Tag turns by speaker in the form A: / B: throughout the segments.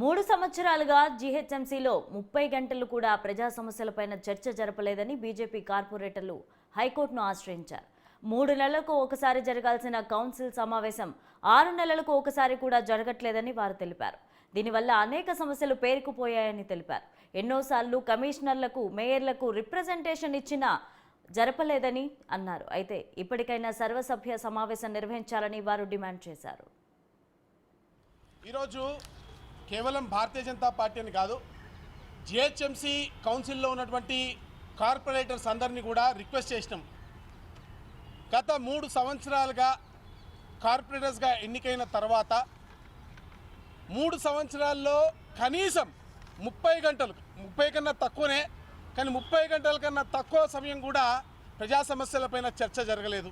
A: మూడు సంవత్సరాలుగా జీహెచ్ఎంసీలో ముప్పై గంటలు కూడా ప్రజా సమస్యలపైన చర్చ జరపలేదని బీజేపీ కార్పొరేటర్లు హైకోర్టును ఆశ్రయించారు. మూడు నెలలకు ఒకసారి జరగాల్సిన కౌన్సిల్ సమావేశం ఆరు నెలలకు ఒకసారి కూడా జరగట్లేదని వారు తెలిపారు. దీనివల్ల అనేక సమస్యలు పేరుకుపోయాయని తెలిపారు. ఎన్నోసార్లు కమిషనర్లకు మేయర్లకు రిప్రజెంటేషన్ ఇచ్చినా జరపలేదని అన్నారు. అయితే ఇప్పటికైనా సర్వసభ్య సమావేశం నిర్వహించాలని వారు డిమాండ్ చేశారు.
B: ఈరోజు కేవలం భారతీయ జనతా పార్టీ అని కాదు జిహెచ్ఎంసీ కౌన్సిల్లో ఉన్నటువంటి కార్పొరేటర్స్ అందరినీ కూడా రిక్వెస్ట్ చేసినాం. గత మూడు సంవత్సరాలుగా కార్పొరేటర్స్గా ఎన్నికైన తర్వాత మూడు సంవత్సరాల్లో కనీసం ముప్పై గంటలు ముప్పై కన్నా తక్కువనే కానీ ముప్పై గంటల కన్నా తక్కువ సమయం కూడా ప్రజా సమస్యలపైన చర్చ జరగలేదు.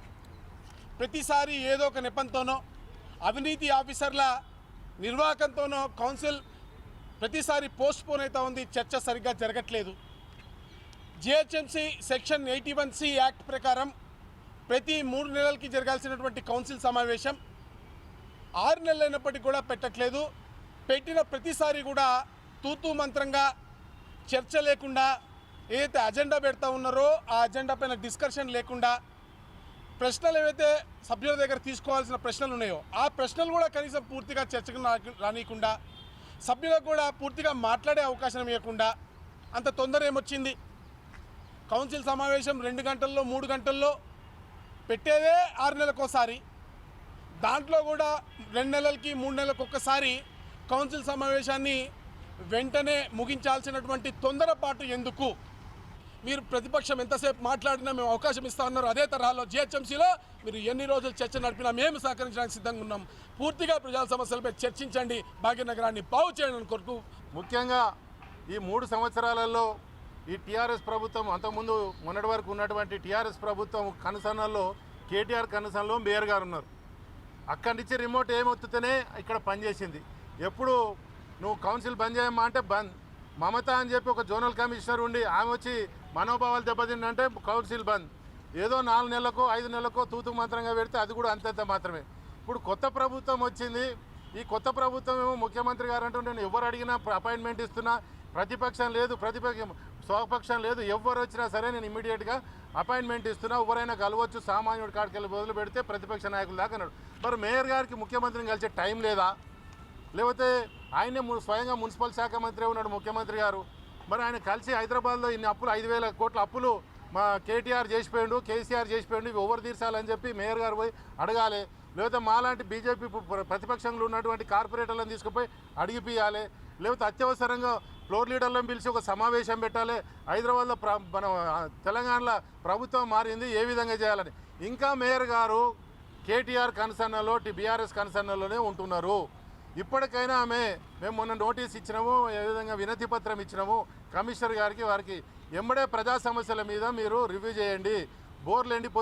B: ప్రతిసారి ఏదో ఒక నెపంతోనో అవినీతి ఆఫీసర్ల నిర్వాహకంతోనో కౌన్సిల్ ప్రతిసారి పోస్ట్ పోన్ అవుతా ఉంది. చర్చ సరిగ్గా జరగట్లేదు. GHMC section eighty one C act ప్రకారం ప్రతి మూడు నెలలకి జరగాల్సినటువంటి కౌన్సిల్ సమావేశం ఆరు నెలలు అయినప్పటికీ కూడా పెట్టట్లేదు. పెట్టిన ప్రతిసారి కూడా తూతూ మంత్రంగా చర్చ లేకుండా ఏదైతే అజెండా పెడతా ఉన్నారో ఆ అజెండా పైన డిస్కషన్ లేకుండా ప్రశ్నలు ఏవైతే సభ్యుల దగ్గర తీసుకోవాల్సిన ప్రశ్నలు ఉన్నాయో ఆ ప్రశ్నలు కూడా కనీసం పూర్తిగా చర్చకు రానియకుండా సభ్యులకు కూడా పూర్తిగా మాట్లాడే అవకాశం ఇవ్వకుండా అంత తొందర ఏమొచ్చింది? కౌన్సిల్ సమావేశం రెండు గంటల్లో మూడు గంటల్లో పెట్టేదే ఆరు నెలలకోసారి. దాంట్లో కూడా రెండు నెలలకి మూడు నెలలకు ఒక్కసారి కౌన్సిల్ సమావేశాన్ని వెంటనే ముగించాల్సినటువంటి తొందరపాటు ఎందుకు? మీరు ప్రతిపక్షం ఎంతసేపు మాట్లాడినా మేము అవకాశం ఇస్తా ఉన్నారు అదే తరహాలో జిహెచ్ఎంసీలో మీరు ఎన్ని రోజులు చర్చ నడిపినా మేము సహకరించడానికి సిద్ధంగా ఉన్నాం. పూర్తిగా ప్రజా సమస్యలపై చర్చించండి. భాగ్యనగరాన్ని బాగు చేయడం కొరకు
C: ముఖ్యంగా ఈ మూడు సంవత్సరాలలో ఈ టీఆర్ఎస్ ప్రభుత్వం అంతకుముందు మొన్నటి వరకు ఉన్నటువంటి టీఆర్ఎస్ ప్రభుత్వం కనుసన్నల్లో కేటీఆర్ కనుసన్నలో మేయర్ గారు ఉన్నారు. అక్కడి నుంచి రిమోట్ ఏమొత్తుతేనే ఇక్కడ పనిచేసింది. ఎప్పుడు నువ్వు కౌన్సిల్ బంద్ చేయమ్మా అంటే బంద్. మమత అని చెప్పి ఒక జోనల్ కమిషనర్ ఉండి ఆమె వచ్చి మనోభావాలు దెబ్బతిందంటే కౌన్సిల్ బంద్. ఏదో నాలుగు నెలలకు ఐదు నెలలకు తూతు మంత్రంగా పెడితే అది కూడా అంతంత మాత్రమే. ఇప్పుడు కొత్త ప్రభుత్వం వచ్చింది. ఈ కొత్త ప్రభుత్వం ఏమో ముఖ్యమంత్రి గారు అంటూ నేను ఎవరు అడిగినా అపాయింట్మెంట్ ఇస్తున్నా. ప్రతిపక్షం లేదు ప్రతిపక్షం స్వపక్షం లేదు. ఎవరు వచ్చినా సరే నేను ఇమ్మీడియట్గా అపాయింట్మెంట్ ఇస్తున్నా. ఎవరైనా కలవచ్చు సామాన్యుడి కాడికి వెళ్ళి పెడితే ప్రతిపక్ష నాయకులు దాకా అన్నాడు మరి మేయర్ గారికి ముఖ్యమంత్రిని కలిసే టైం లేదా? లేకపోతే ఆయనే స్వయంగా మున్సిపల్ శాఖ మంత్రి ఉన్నాడు ముఖ్యమంత్రి గారు? మరి ఆయన కలిసి హైదరాబాద్లో ఇన్ని అప్పులు ఐదు వేల కోట్ల అప్పులు మా కేటీఆర్ చేసిపోయిండు కేసీఆర్ చేసిపోయిండు ఇవి ఎవరు తీర్చాలని చెప్పి మేయర్ గారు పోయి అడగాలి. లేకపోతే మాలాంటి బీజేపీ ప్రతిపక్షంలో ఉన్నటువంటి కార్పొరేటర్లను తీసుకుపోయి అడిగిపియాలి లేకపోతే అత్యవసరంగా ఫ్లోర్ లీడర్లను పిలిచి ఒక సమావేశం పెట్టాలి. హైదరాబాద్లో ప్ర మన తెలంగాణలో ప్రభుత్వం మారింది ఏ విధంగా చేయాలని. ఇంకా మేయర్ గారు కేటీఆర్ కన్సర్నలో బీఆర్ఎస్ కన్సర్నలోనే ఉంటున్నారు. ఇప్పటికైనా ఆమె మేము మొన్న నోటీస్ ఇచ్చినాము ఏ విధంగా వినతి పత్రం ఇచ్చినాము కమిషనర్ గారికి వారికి ఎంబడే ప్రజా సమస్యల మీద మీరు రివ్యూ చేయండి. బోర్లు ఎండిపోతే